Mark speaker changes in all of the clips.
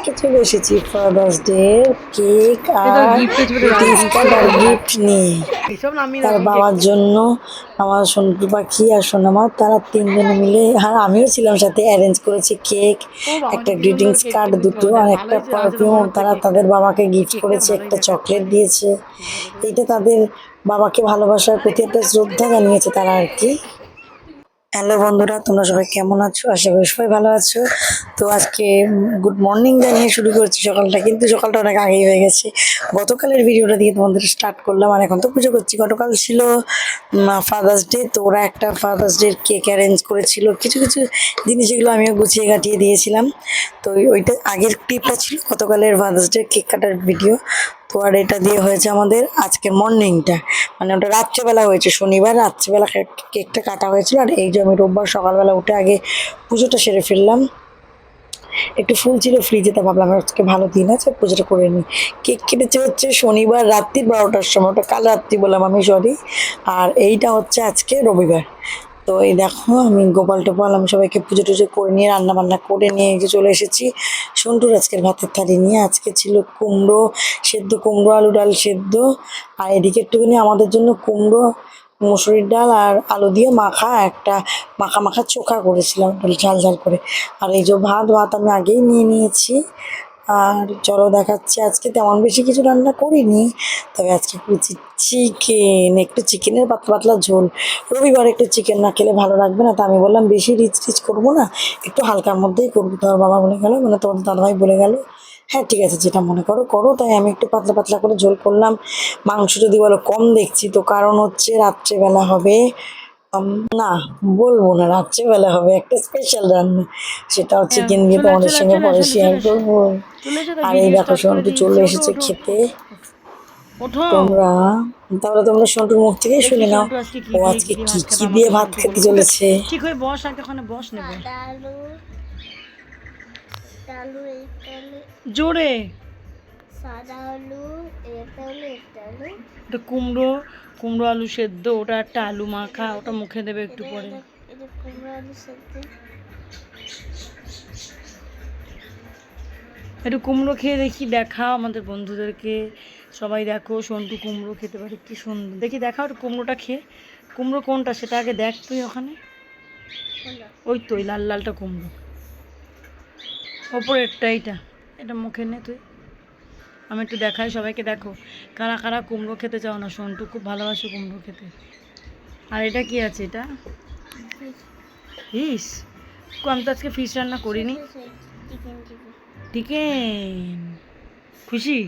Speaker 1: আজকে চলে এসেছি ফাদার্স ডে কেক আর আর গিফট নিয়ে। তার বাবার জন্য আমার সন্টু পাখি আর সোনামা তারা তিনজনে মিলে আর আমিও ছিলাম সাথে অ্যারেঞ্জ করেছি কেক একটা গ্রিটিংস কার্ড দুটো আর একটা পারফিউম তারা তাদের বাবাকে গিফট করেছে একটা চকলেট দিয়েছে। এটা তাদের বাবাকে ভালোবাসার প্রতি একটা শ্রদ্ধা জানিয়েছে তারা আর কি। হ্যালো বন্ধুরা, তোমরা সবাই কেমন আছো? আশা করি সবাই ভালো আছো। তো আজকে গুড মর্নিং জানিয়ে শুরু করছি সকালটা, কিন্তু সকালটা অনেক আগেই হয়ে গেছে। গতকালের ভিডিওটা দিয়ে তোমাদের স্টার্ট করলাম, আর এখন তো পুজো করছি। গতকাল ছিল ফাদার্স ডে তো ওরা একটা ফাদার্স ডে কেক অ্যারেঞ্জ করেছিল। কিছু কিছু জিনিস এগুলো আমিও গুছিয়ে কাটিয়ে দিয়েছিলাম। তো ওইটা আগের ক্লিপটা ছিল, গতকালের ফাদার্স ডে কেক কাটার ভিডিও তো আর এটা দিয়ে হয়েছে আমাদের আজকে মর্নিংটা মানে ওটা রাত্রেবেলা হয়েছে, শনিবার রাত্রেবেলা কেকটা কাটা হয়েছিল আর এই যে আমি রোববার সকালবেলা উঠে আগে পুজোটা সেরে ফেললাম। একটু ফুল ছিল ফ্রিজে, তা ভাবলাম আজকে ভালো দিন আছে, পুজোটা করে নিই। কেক কেটেছে হচ্ছে শনিবার রাত্রির বারোটার সময়, ওটা কাল রাত্রি বললাম আমি সরি আর এইটা হচ্ছে আজকে রবিবার। তো এই দেখো, আমি গোপাল টোপাল, আমি সবাইকে পুজো টুজো করে নিয়ে রান্না বান্না করে নিয়ে যে চলে এসেছি সন্টুর আজকের ভাতের থালি নিয়ে। আজকে ছিল কুমড়ো সেদ্ধ, কুমড়ো আলু ডাল সেদ্ধ। আর এদিকে একটুখানি আমাদের জন্য কুমড়ো, মুসুরির ডাল আর আলু দিয়ে মাখা, একটা মাখা মাখা চোখা করেছিলাম ঝাল ঝাল করে। আর এই যে ভাত ভাত আমি আগেই নিয়ে নিয়েছি। আর চলো দেখাচ্ছি, আজকে তেমন বেশি কিছু রান্না করিনি, তবে আজকে করেছি চিকেন একটু চিকেনের পাতলা পাতলা ঝোল। রবিবার একটু চিকেন না খেলে ভালো লাগবে না, তা আমি বললাম বেশি রিচ রিচ করব না, একটু হালকার মধ্যেই করব। তোর বাবা বলে গেল মানে তোর দাদাভাই বলে গেল হ্যাঁ ঠিক আছে, যেটা মনে করো করো। তাই আমি একটু পাতলা পাতলা করে ঝোল করলাম। মাংস যদি বলো কম দেখছি, তো কারণ হচ্ছে রাত্রেবেলা হবে না বলব না রাত্রেবেলা হবে একটা স্পেশাল রান্না। সেটাও চিকেন দিয়ে তোমাদের সঙ্গে পরে শেয়ার
Speaker 2: চলে
Speaker 1: করব। আর এই দেখো সন্টু চলে এসেছে খেতে। তোমরা তাহলে তোমরা সন্টুর মুখ থেকেই শুনে নাও
Speaker 2: সন্টু আজকে কি
Speaker 1: ও আজকে
Speaker 2: কি
Speaker 1: কি
Speaker 2: দিয়ে ভাত
Speaker 1: খেতে চলেছে?
Speaker 2: ঠিক হয়ে বস আগে ওখানে বস নেবে। জোরে।
Speaker 3: সাদা আলু
Speaker 2: ওটা কুমড়ো কুমড়ো আলু সেদ্ধ, ওটা একটা আলু মাখা, ওটা মুখে দেবে একটু পরে।
Speaker 3: এটা
Speaker 2: একটু কুমড়ো খেয়ে দেখি, দেখাও আমাদের বন্ধুদেরকে। সবাই দেখো, সন্টু কুমড়ো খেতে পারে, কি সুন্দর। দেখি, দেখাও একটু কুমড়োটা খেয়ে। কুমড়ো কোনটা, সেটা আগে দেখ তুই ওখানে। ওই তো, ওই লাল লালটা কুমড়ো। ওপরেরটা, এইটা। এটা মুখে নে তুই। আমি একটু দেখাই, সবাইকে দেখো। কারা কারা কুমড়ো খেতে চাও না, সন্টু খুব ভালোবাসে কুমড়ো খেতে। আর এটা কি আছে এটা? ফিস আমি তো আজকে ফিশ রান্না করিনি। চিকেন। খুশি?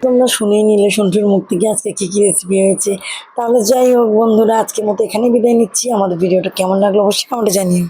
Speaker 1: তোমরা শুনেই নিলে সন্টুর মুখ থেকে আজকে কী কী রেসিপি হয়েছে। তাহলে যাই হোক বন্ধুরা, আজকের মতো এখানে বিদায় নিচ্ছি। আমাদের ভিডিওটা কেমন লাগল অবশ্যই কমেন্টে জানিও।